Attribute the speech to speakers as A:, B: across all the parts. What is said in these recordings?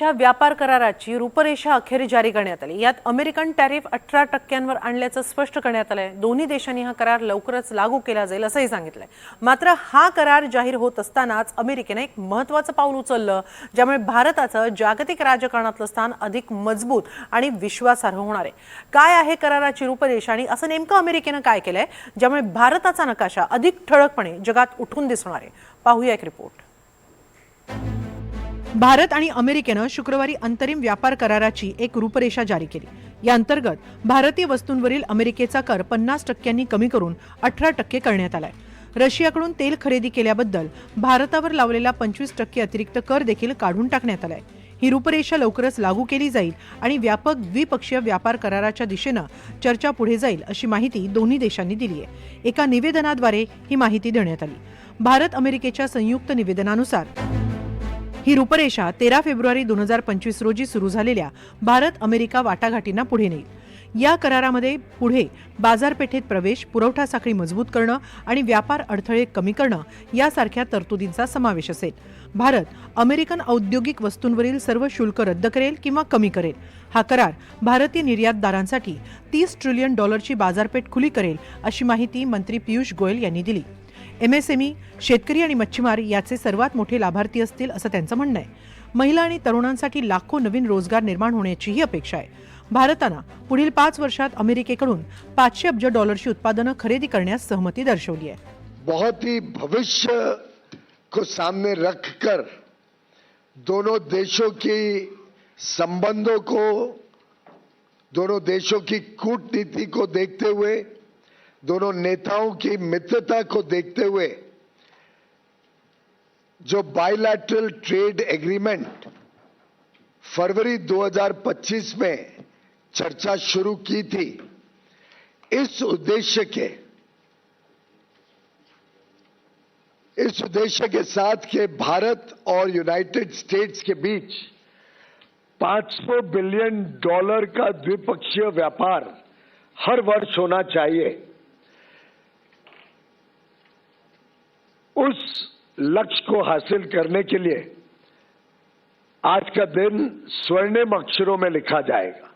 A: च्या व्यापार कराराची रूपरेषा अखेर जारी करण्यात आली. यात अमेरिकन टॅरिफ अठरा टक्क्यांवर आणल्याचं स्पष्ट करण्यात आलंय. दोन्ही देशांनी हा करार लवकरच लागू केला जाईल असंही सांगितलंय. मात्र हा करार जाहीर होत असतानाच अमेरिकेनं एक महत्वाचं पाऊल उचललं ज्यामुळे भारताचं जागतिक राजकारणातलं स्थान अधिक मजबूत आणि विश्वासार्ह होणार आहे. काय आहे कराराची रूपरेषा आणि असं नेमकं अमेरिकेनं काय केलंय ज्यामुळे भारताचा नकाशा अधिक ठळकपणे जगात उठून दिसणार आहे? पाहूया एक रिपोर्ट भारत आणि अमेरिकेनं शुक्रवारी अंतरिम व्यापार कराराची एक रूपरेषा जारी केली. या अंतर्गत भारतीय वस्तूंवरील अमेरिकेचा कर पन्नास टक्क्यांनी कमी करून अठरा टक्के करण्यात आलाय. रशियाकडून तेल खरेदी केल्याबद्दल भारतावर लावलेला पंचवीस टक्के अतिरिक्त कर देखील काढून टाकण्यात आलाय. ही रूपरेषा लवकरच लागू केली जाईल आणि व्यापक द्विपक्षीय व्यापार कराराच्या दिशेनं चर्चा पुढे जाईल अशी माहिती दोन्ही देशांनी दिली आहे. एका निवेदनाद्वारे ही माहिती देण्यात आली. भारत अमेरिकेच्या संयुक्त निवेदनानुसार ही रूपरेषा तेरा फेब्रुवारी दोन हजार पंचवीस रोजी सुरू झालेल्या भारत अमेरिका वाटाघाटींना पुढे नेईल. या करारामध्ये पुढे बाजारपेठेत प्रवेश पुरवठा साखळी मजबूत करणं आणि व्यापार अडथळे कमी करणं यासारख्या तरतुदींचा समावेश असेल. भारत अमेरिकन औद्योगिक वस्तूंवरील सर्व शुल्क रद्द करेल किंवा कमी करेल. हा करार भारतीय निर्यातदारांसाठी तीस ट्रिलियन डॉलरची बाजारपेठ खुली करेल अशी माहिती मंत्री पियुष गोयल यांनी दिली. एमएसएमई शेतकरी आणि मच्छीमार याचे सर्वात मोठे लाभार्थी असतील असं त्यांचं म्हणणं आहे. महिला आणि तरुणांसाठी लाखो नवीन रोजगार निर्माण होण्याचीही अपेक्षा आहे. भारतानं पुढील पाच वर्षात अमेरिकेकडून पाचशे अब्ज डॉलरची उत्पादनं खरेदी करण्यास सहमती दर्शवली आहे.
B: बहुत ही भविष्य को सामने रखकर दोनों देशों की संबंधों को दोनों देशों की कूटनीति को देखते हुए दोनों नेताओं की मित्रता को देखते हुए जो बायलैटरल ट्रेड एग्रीमेंट फरवरी 2025 में चर्चा शुरू की थी, इस उद्देश्य के, इस उद्देश्य के साथ के भारत और यूनाइटेड स्टेट्स के बीच 500 बिलियन डॉलर का द्विपक्षीय व्यापार हर वर्ष होना चाहिए। उस लक्ष्य को हासिल करने के लिए आज का दिन स्वर्णिम अक्षरों में लिखा जाएगा।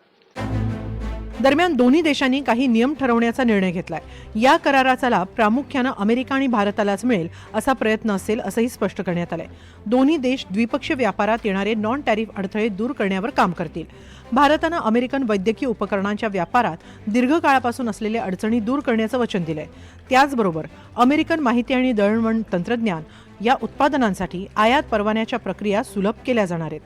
A: दरम्यान दोन्ही देशांनी काही नियम ठरवण्याचा निर्णय घेतलाय. या कराराचा लाभ प्रामुख्यानं अमेरिका आणि भारतालाच मिळेल असा प्रयत्न असेल असंही स्पष्ट करण्यात आलंय. दोन्ही देश द्विपक्षीय व्यापारात येणारे नॉन टॅरिफ अडथळे दूर करण्यावर काम करतील. भारतानं अमेरिकन वैद्यकीय उपकरणांच्या व्यापारात दीर्घकाळापासून असलेल्या अडचणी दूर करण्याचं वचन दिलंय. त्याचबरोबर अमेरिकन माहिती आणि दळणवळण तंत्रज्ञान या उत्पादनांसाठी आयात परवान्याच्या प्रक्रिया सुलभ केल्या जाणार आहेत.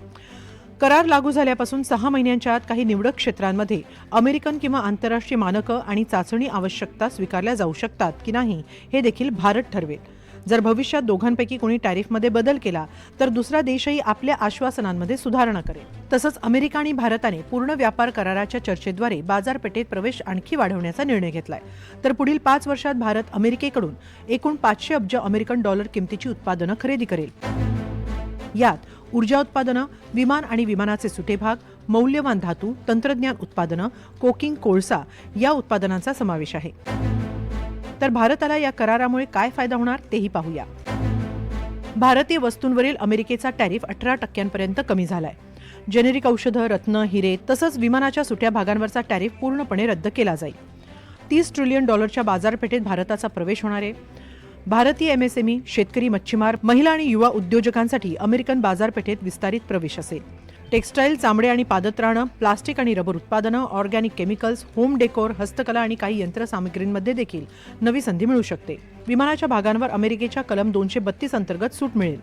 A: करार लागू झाल्यापासून सहा महिन्यांच्या आत काही निवडक क्षेत्रांमध्ये अमेरिकन किंवा आंतरराष्ट्रीय मानकं आणि चाचणी आवश्यकता स्वीकारल्या जाऊ शकतात की नाही हे देखील भारत ठरवेल. जर भविष्यात दोघांपैकी कोणी टॅरिफमध्ये बदल केला तर दुसरा देशही आपल्या आश्वासनांमध्ये सुधारणा करेल. तसंच अमेरिका आणि भारताने पूर्ण व्यापार कराराच्या चर्चेद्वारे बाजारपेठेत प्रवेश आणखी वाढवण्याचा निर्णय घेतलाय. तर पुढील पाच वर्षात भारत अमेरिकेकडून एकूण पाचशे अब्ज अमेरिकन डॉलर किमतीची उत्पादनं खरेदी करेल. यात ऊर्जा उत्पादनं विमान आणि विमानाचे सुटे भाग मौल्यवान धातू तंत्रज्ञान उत्पादनं कोकिंग कोळसा या उत्पादनांचा समावेश आहे. तर भारताला या करारामुळे काय फायदा होणार तेही पाहूया. भारतीय वस्तूंवरील अमेरिकेचा टॅरिफ अठरा टक्क्यांपर्यंत कमी झालाय. जेनेरिक औषधं रत्न हिरे तसंच विमानाच्या सुट्या भागांवरचा टॅरिफ पूर्णपणे रद्द केला जाईल. तीस ट्रिलियन डॉलरच्या बाजारपेठेत भारताचा प्रवेश होणार आहे. भारतीय एमएसएमई शेतकरी मच्छीमार महिला आणि युवा उद्योजकांसाठी अमेरिकन बाजारपेठेत विस्तारित प्रवेश असेल टेक्स्टाईल चामडे आणि पादत्राणं प्लास्टिक आणि रबर उत्पादनं ऑर्गॅनिक केमिकल्स होम डेकोर हस्तकला आणि काही यंत्रसामग्रींमध्ये देखील नवी संधी मिळू शकते. विमानाच्या भागांवर अमेरिकेच्या कलम दोनशे बत्तीस अंतर्गत सूट मिळेल.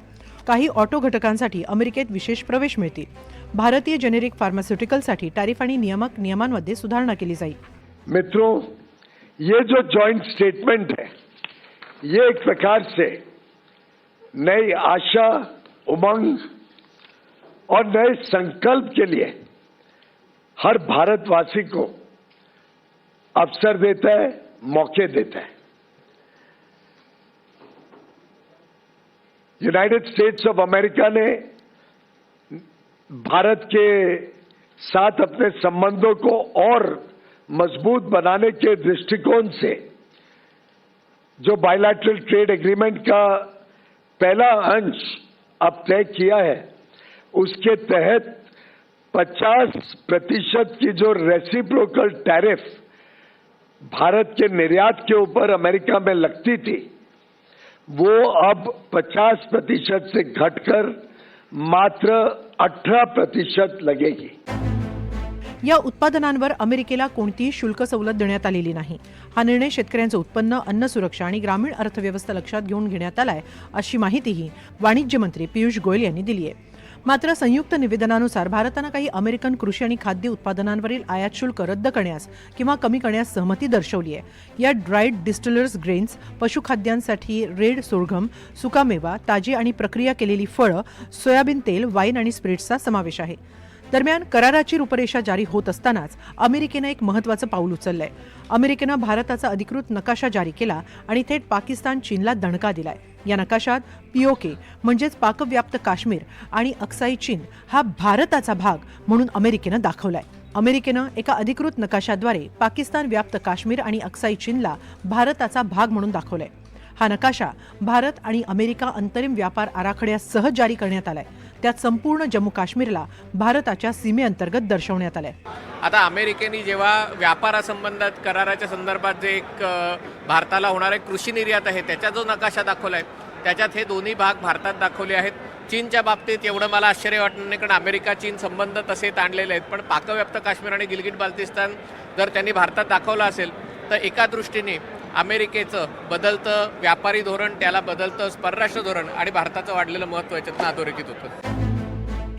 A: काही ऑटो घटकांसाठी अमेरिकेत विशेष प्रवेश मिळतील. भारतीय जेनेरिक फार्मास्युटिकलसाठी टॅरिफ आणि नियामक नियमांमध्ये सुधारणा केली जाईल.
B: मित्रों ये जो जॉईंट स्टेटमेंट है ये एक प्रकार से नई आशा, उमंग और नए संकल्प के लिए हर भारतवासी को अवसर देता है, मौके देता है। यूनाइटेड स्टेट्स ऑफ़ अमेरिका ने भारत के साथ अपने संबंधों को और मज़बूत बनाने के दृष्टिकोण से जो बायलैटरल ट्रेड एग्रीमेंट का पहला अंश अब तय किया है, उसके तहत 50 प्रतिशत की जो रेसिप्रोकल टैरिफ भारत के निर्यात के ऊपर अमेरिका में लगती थी, वो अब 50 प्रतिशत से घटकर मात्र 18 प्रतिशत लगेगी।
A: या उत्पादनांवर अमेरिकेला कोणतीही शुल्क सवलत देण्यात आलेली नाही. हा निर्णय शेतकऱ्यांचं उत्पन्न अन्न सुरक्षा आणि ग्रामीण अर्थव्यवस्था लक्षात घेऊन घेण्यात आलाय अशी माहितीही वाणिज्य मंत्री पियुष गोयल यांनी दिली आहे. मात्र संयुक्त निवेदनानुसार भारतानं काही अमेरिकन कृषी आणि खाद्य उत्पादनांवरील आयात शुल्क रद्द करण्यास किंवा कमी करण्यास सहमती दर्शवली आहे. या ड्राईड डिस्टिलर्स ग्रेन्स पशुखाद्यांसाठी रेड सोरघम सुकामेवा ताजी आणि प्रक्रिया केलेली फळं सोयाबीन तेल वाईन आणि स्प्रिट्सचा समावेश आहे. दरम्यान कराराची रूपरेषा जारी होत असतानाच अमेरिकेनं एक महत्वाचं पाऊल उचललंय. अमेरिकेनं भारताचा अधिकृत नकाशा जारी केला आणि थेट पाकिस्तान चीनला दणका दिलाय. या नकाशात पीओके म्हणजेच पाकव्याप्त काश्मीर आणि अक्साई चीन हा भारताचा भाग म्हणून अमेरिकेनं दाखवलाय. अमेरिकेनं एका अधिकृत नकाशाद्वारे पाकिस्तान व्याप्त काश्मीर आणि अक्साई चीनला भारताचा भाग म्हणून दाखवलाय. हा नकाशा भारत आणि अमेरिका अंतरिम व्यापार आराखड्यासह जारी करण्यात आलाय. त्यात संपूर्ण जम्मू काश्मीरला भारताच्या सीमेअंतर्गत दर्शवण्यात आलंय.
C: आता अमेरिकेने जेव्हा व्यापारासंबंधात कराराच्या संदर्भात जे एक भारताला होणारे कृषी निर्यात आहे त्याचा जो नकाशा दाखवला आहे त्याच्यात हे दोन्ही भाग भारतात दाखवले आहेत. चीनच्या बाबतीत एवढं मला आश्चर्य वाटणार नाही कारण अमेरिका चीन संबंध तसे ताणलेले आहेत. पण पाकव्याप्त काश्मीर आणि गिलगिट बाल्तिस्तान जर त्यांनी भारतात दाखवलं असेल तर एका दृष्टीने अमेरिकेचं बदलतं व्यापारी धोरण त्याला बदलतं परराष्ट्र धोरण आणि भारताचं वाढलेलं महत्त्व याच्यातनं अधोरेखित होतं.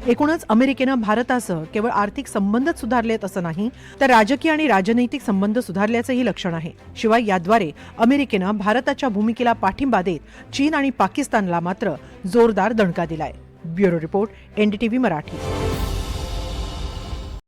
A: एकूणच अमेरिकेनं भारतासह केवळ आर्थिक संबंधच सुधारलेत असं नाही तर राजकीय आणि राजनैतिक संबंध सुधारल्याचंही लक्षण आहे. शिवाय याद्वारे अमेरिकेनं भारताच्या भूमिकेला पाठिंबा देत चीन आणि पाकिस्तानला मात्र जोरदार दणका दिलाय. Bureau report NDTV Marathi.